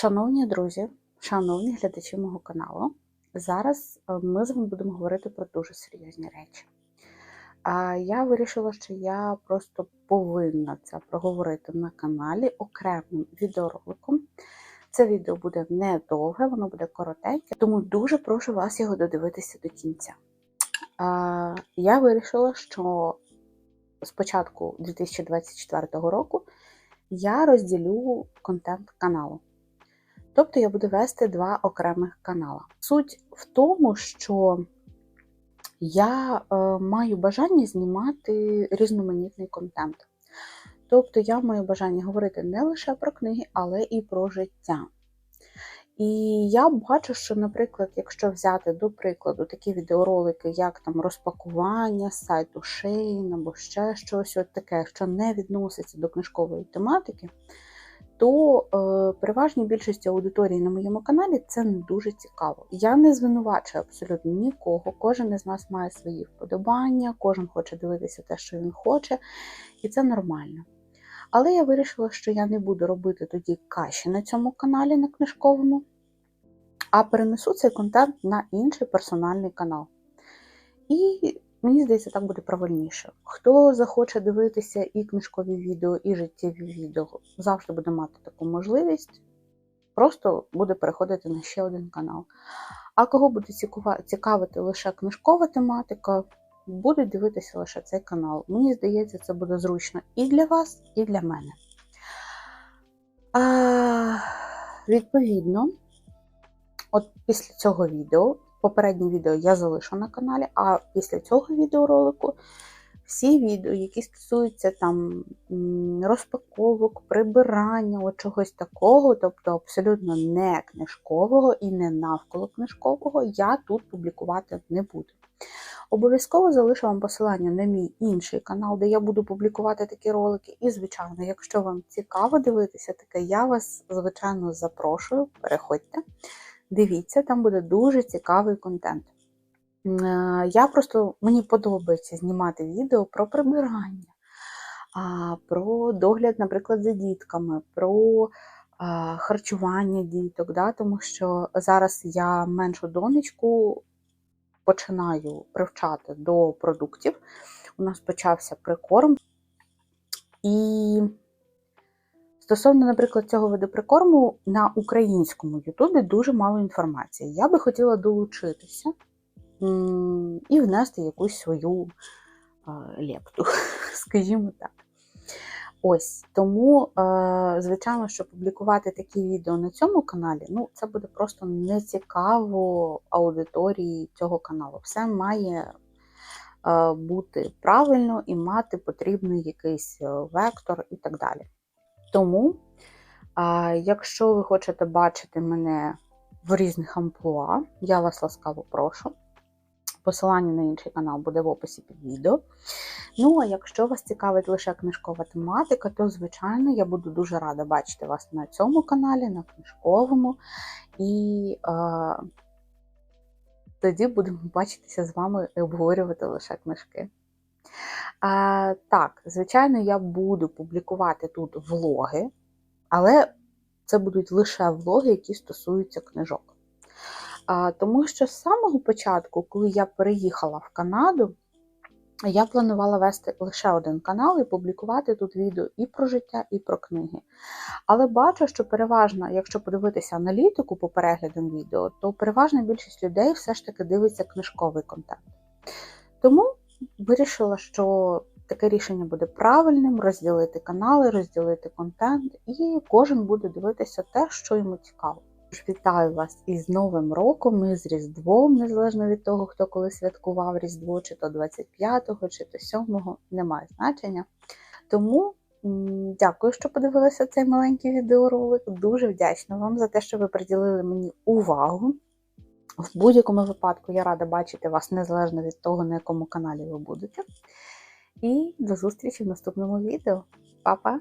Шановні друзі, шановні глядачі мого каналу, зараз е, ми з вами будемо говорити про дуже серйозні речі. А я вирішила, що я просто повинна це проговорити на каналі окремим відеороликом. Це відео буде недовге, воно буде коротеньке, тому дуже прошу вас його додивитися до кінця. Я вирішила, що з початку 2024 року я розділю контент каналу. Тобто я буду вести два окремих канала. Суть в тому, що я е, маю бажання знімати різноманітний контент. Тобто я маю бажання говорити не лише про книги, але і про життя. І я бачу, що, наприклад, якщо взяти до прикладу такі відеоролики, як там розпакування сайту Shein або ще щось от таке, що не відноситься до книжкової тематики, то е, переважній більшості аудиторії на моєму каналі це не дуже цікаво. Я не звинувачую абсолютно нікого. Кожен із нас має свої вподобання, кожен хоче дивитися те, що він хоче, і це нормально. Але я вирішила, що я не буду робити тоді каші на цьому каналі на книжковому, а перенесу цей контент на інший персональний канал. І мені здається, так буде правильніше. Хто захоче дивитися і книжкові відео, і життєві відео, завжди буде мати таку можливість. Просто буде переходити на ще один канал. А кого буде цікавити лише книжкова тематика, будуть дивитися лише цей канал. Мені здається, це буде зручно і для вас, і для мене. А, Відповідно, от після цього відео, попереднє відео я залишу на каналі, а після цього відеоролику всі відео, які стосуються там розпаковок, прибирання, от чогось такого, тобто абсолютно не книжкового і не навколо книжкового, я тут публікувати не буду. Обов'язково залишу вам посилання на мій інший канал, де я буду публікувати такі ролики. І, звичайно, якщо вам цікаво дивитися таке, я вас, звичайно, запрошую, переходьте, дивіться, там буде дуже цікавий контент. Я просто мені подобається знімати відео про прибирання, про догляд, наприклад, за дітками, про харчування діток, да, тому що зараз я меншу донечку починаю привчати до продуктів. У нас почався прикорм. І стосовно, наприклад, цього виду прикорму на українському Ютубі дуже мало інформації. Я би хотіла долучитися і внести якусь свою лепту, скажімо так. Ось тому, е, звичайно, що публікувати такі відео на цьому каналі, ну, це буде просто нецікаво аудиторії цього каналу. Все має е, бути правильно і мати потрібний якийсь е, вектор і так далі. Тому, якщо ви хочете бачити мене в різних амплуа, я вас ласкаво прошу. Посилання на інший канал буде в описі під відео. Ну, а якщо вас цікавить лише книжкова тематика, то, звичайно, я буду дуже рада бачити вас на цьому каналі, на книжковому. І е, тоді будемо бачитися з вами і обговорювати лише книжки. Так, звичайно, я буду публікувати тут влоги, але це будуть лише влоги, які стосуються книжок. Тому що з самого початку, коли я переїхала в Канаду, я планувала вести лише один канал і публікувати тут відео і про життя, і про книги. Але бачу, що переважно, якщо подивитися аналітику по переглядам відео, то переважна більшість людей все ж таки дивиться книжковий контент. Тому вирішила, що таке рішення буде правильним: розділити канали, розділити контент, і кожен буде дивитися те, що йому цікаво. Вітаю вас із Новим роком і з Різдвом, незалежно від того, хто коли святкував Різдво, чи то 25-го, чи то 7-го, немає значення. Тому дякую, що подивилися цей маленький відеоролик. Дуже вдячна вам за те, що ви приділили мені увагу. В будь-якому випадку я рада бачити вас незалежно від того, на якому каналі ви будете. І до зустрічі в наступному відео. Па-па!